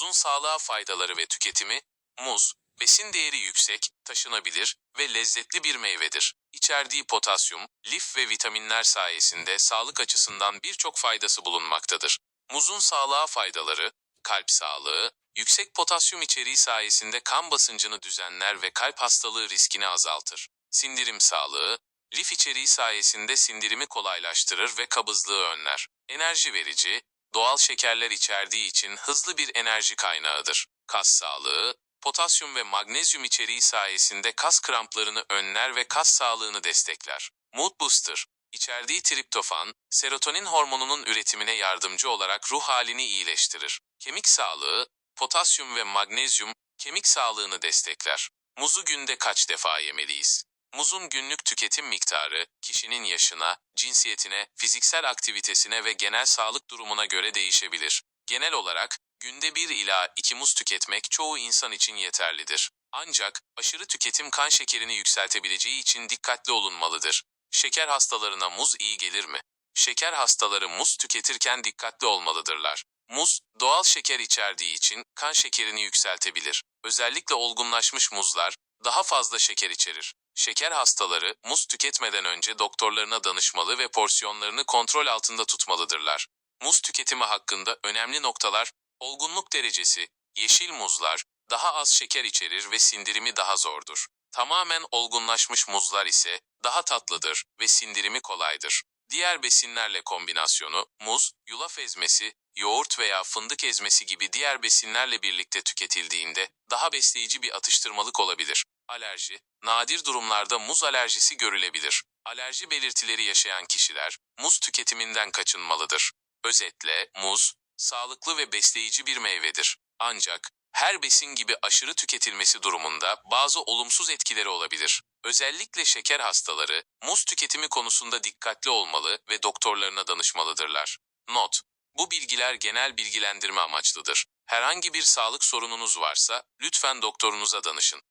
Muzun sağlığa faydaları ve tüketimi, muz, besin değeri yüksek, taşınabilir ve lezzetli bir meyvedir. İçerdiği potasyum, lif ve vitaminler sayesinde sağlık açısından birçok faydası bulunmaktadır. Muzun sağlığa faydaları, kalp sağlığı, yüksek potasyum içeriği sayesinde kan basıncını düzenler ve kalp hastalığı riskini azaltır. Sindirim sağlığı, lif içeriği sayesinde sindirimi kolaylaştırır ve kabızlığı önler. Enerji verici, doğal şekerler içerdiği için hızlı bir enerji kaynağıdır. Kas sağlığı, potasyum ve magnezyum içeriği sayesinde kas kramplarını önler ve kas sağlığını destekler. Mood Booster, içerdiği triptofan, serotonin hormonunun üretimine yardımcı olarak ruh halini iyileştirir. Kemik sağlığı, potasyum ve magnezyum kemik sağlığını destekler. Muzu günde kaç defa yemeliyiz? Muzun günlük tüketim miktarı, kişinin yaşına, cinsiyetine, fiziksel aktivitesine ve genel sağlık durumuna göre değişebilir. Genel olarak, günde 1 ila 2 muz tüketmek çoğu insan için yeterlidir. Ancak, aşırı tüketim kan şekerini yükseltebileceği için dikkatli olunmalıdır. Şeker hastalarına muz iyi gelir mi? Şeker hastaları muz tüketirken dikkatli olmalıdırlar. Muz, doğal şeker içerdiği için kan şekerini yükseltebilir. Özellikle olgunlaşmış muzlar daha fazla şeker içerir. Şeker hastaları muz tüketmeden önce doktorlarına danışmalı ve porsiyonlarını kontrol altında tutmalıdırlar. Muz tüketimi hakkında önemli noktalar, olgunluk derecesi, yeşil muzlar daha az şeker içerir ve sindirimi daha zordur. Tamamen olgunlaşmış muzlar ise daha tatlıdır ve sindirimi kolaydır. Diğer besinlerle kombinasyonu, muz, yulaf ezmesi, yoğurt veya fındık ezmesi gibi diğer besinlerle birlikte tüketildiğinde daha besleyici bir atıştırmalık olabilir. Alerji, nadir durumlarda muz alerjisi görülebilir. Alerji belirtileri yaşayan kişiler muz tüketiminden kaçınmalıdır. Özetle muz, sağlıklı ve besleyici bir meyvedir. Ancak her besin gibi aşırı tüketilmesi durumunda bazı olumsuz etkileri olabilir. Özellikle şeker hastaları muz tüketimi konusunda dikkatli olmalı ve doktorlarına danışmalıdırlar. Not: Bu bilgiler genel bilgilendirme amaçlıdır. Herhangi bir sağlık sorununuz varsa lütfen doktorunuza danışın.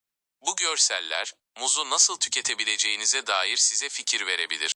Bu görseller muzu nasıl tüketebileceğinize dair size fikir verebilir.